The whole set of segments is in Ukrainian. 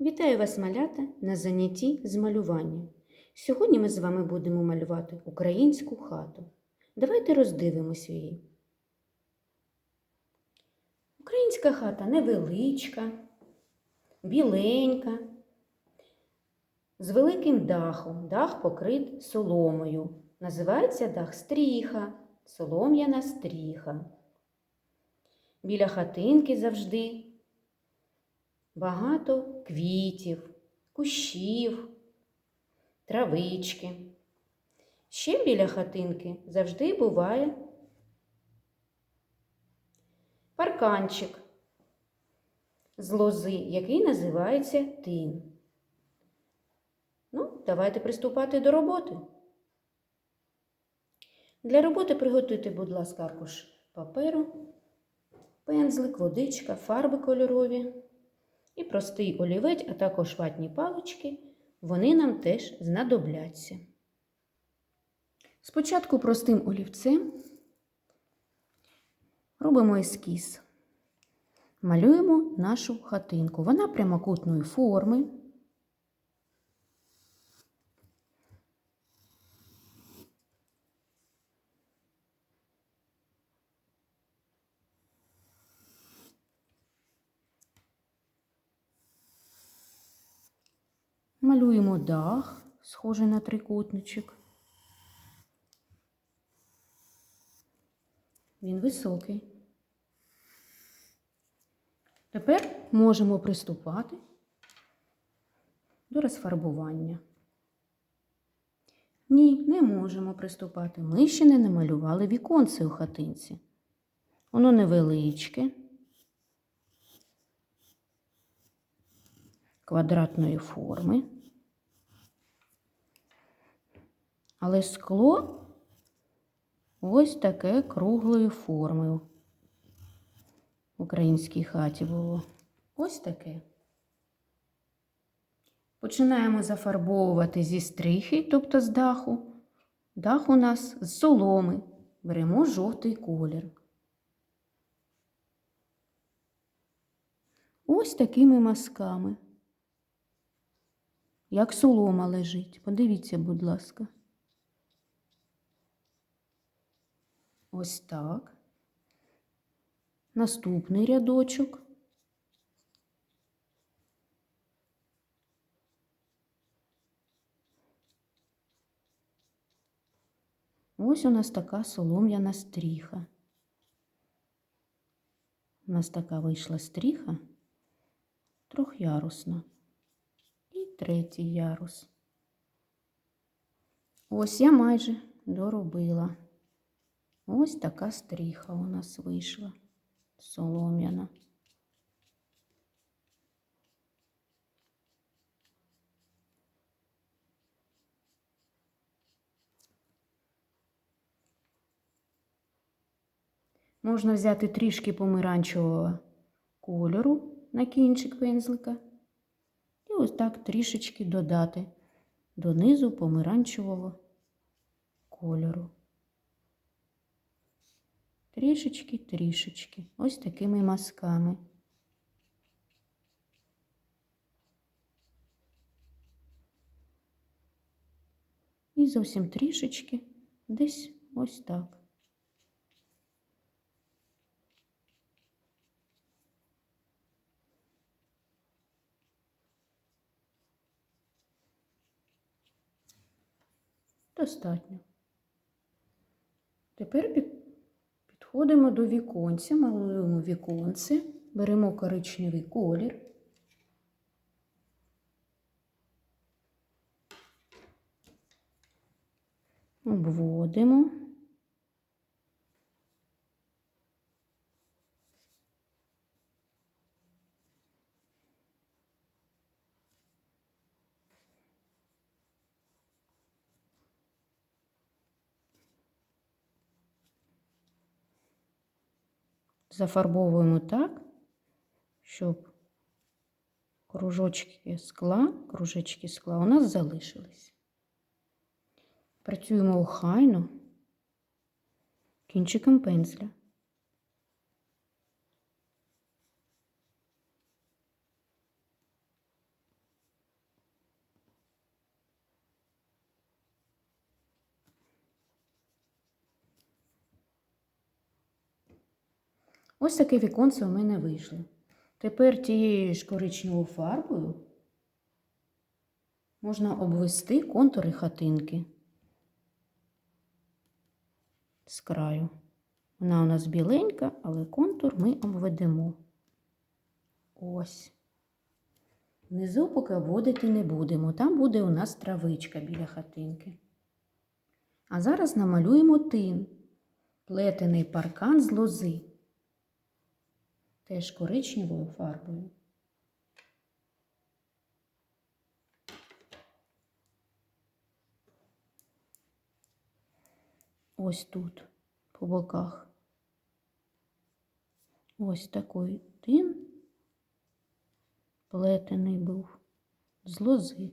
Вітаю вас, малята, на занятті з малювання. Сьогодні ми з вами будемо малювати українську хату. Давайте роздивимось її. Українська хата невеличка, біленька, з великим дахом. Дах покрит соломою. Називається дах стріха, солом'яна стріха. Біля хатинки завжди багато квітів, кущів, травички. Ще біля хатинки завжди буває парканчик з лози, який називається тин. Ну, давайте приступати до роботи. Для роботи приготуйте, будь ласка, аркуш паперу, пензлик, водичка, фарби кольорові і простий олівець, а також ватні палички, вони нам теж знадобляться. Спочатку простим олівцем робимо ескіз. Малюємо нашу хатинку. Вона прямокутної форми. Малюємо дах, схожий на трикутничок. Він високий. Тепер можемо приступати до розфарбування. Ні, не можемо приступати. Ми ще не намалювали віконце у хатинці. Воно невеличке, квадратної форми. Але скло ось таке круглої форми. В українській хаті було. Ось таке. Починаємо зафарбовувати зі стрихи, тобто з даху. Дах у нас з соломи. Беремо жовтий колір. Ось такими мазками. Як солома лежить. Подивіться, будь ласка. Ось так. Наступний рядочок. Ось у нас така солом'яна стріха. У нас така вийшла стріха трьохярусна. І третій ярус. Ось я майже доробила. Ось така стріха у нас вийшла солом'яна. Можна взяти трішки помаранчевого кольору на кінчик пензлика ось так трішечки додати донизу помаранчевого кольору. Трішечки, трішечки, ось такими мазками. І зовсім трішечки десь ось так. Достатньо. Тепер підходимо до віконця, малюємо віконце, беремо коричневий колір. Обводимо. Зафарбовуємо так, щоб кружочки скла, кружечки скла у нас залишились. Працюємо охайно кінчиком пензля. Ось таке віконце у мене вийшло. Тепер тією ж коричневою фарбою можна обвести контури хатинки з краю. Вона у нас біленька, але контур ми обведемо. Ось. Внизу поки обводити не будемо. Там буде у нас травичка біля хатинки. А зараз намалюємо тин, плетений паркан з лози. Теж коричневою фарбою. Ось тут, по боках. Ось такий тин плетений був з лози.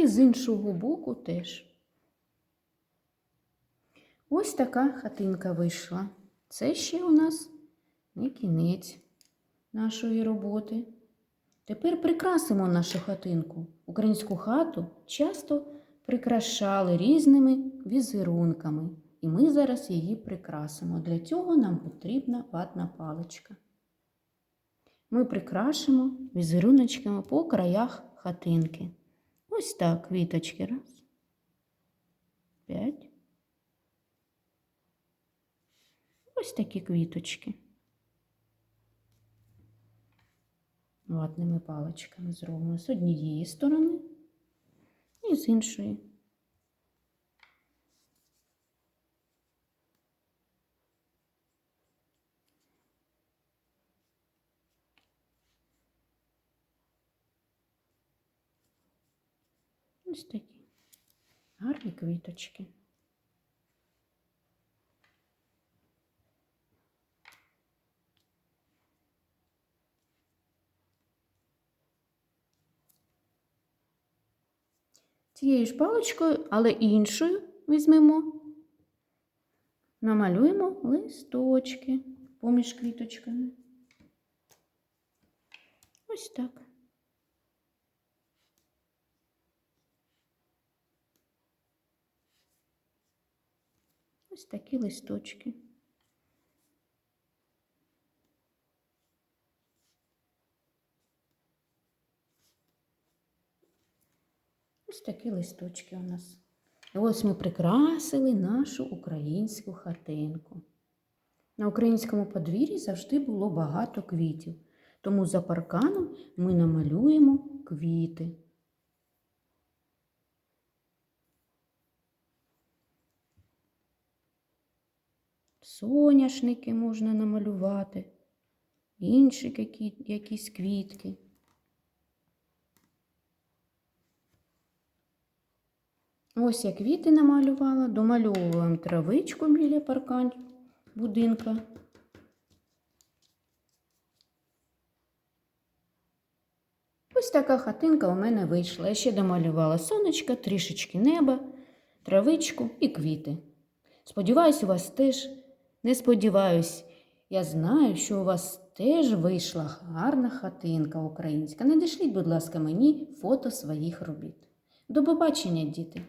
І з іншого боку теж. Ось така хатинка вийшла. Це ще у нас не кінець нашої роботи. Тепер прикрасимо нашу хатинку. Українську хату часто прикрашали різними візерунками, і ми зараз її прикрасимо. Для цього нам потрібна ватна паличка. Ми прикрашимо візеруночками по краях хатинки. Ось так квіточки. Раз. П'ять. Ось такі квіточки. Ватними паличками зробимо з однієї сторони і з іншої. Ось такі гарні квіточки. Цією ж паличкою, але іншою візьмемо, намалюємо листочки поміж квіточками. Ось так. Ось такі листочки. Ось такі листочки у нас. І ось ми прикрасили нашу українську хатинку. На українському подвір'ї завжди було багато квітів, тому за парканом ми намалюємо квіти. Соняшники можна намалювати, інші які, якісь квітки. Ось я квіти намалювала, домальовуємо травичку біля паркань будинка. Ось така хатинка у мене вийшла. Я ще домалювала сонечко, трішечки неба, травичку і квіти. Сподіваюсь, у вас теж не сподіваюсь, я знаю, що у вас теж вийшла гарна хатинка українська. Не дішліть, будь ласка, мені фото своїх робіт. До побачення, діти!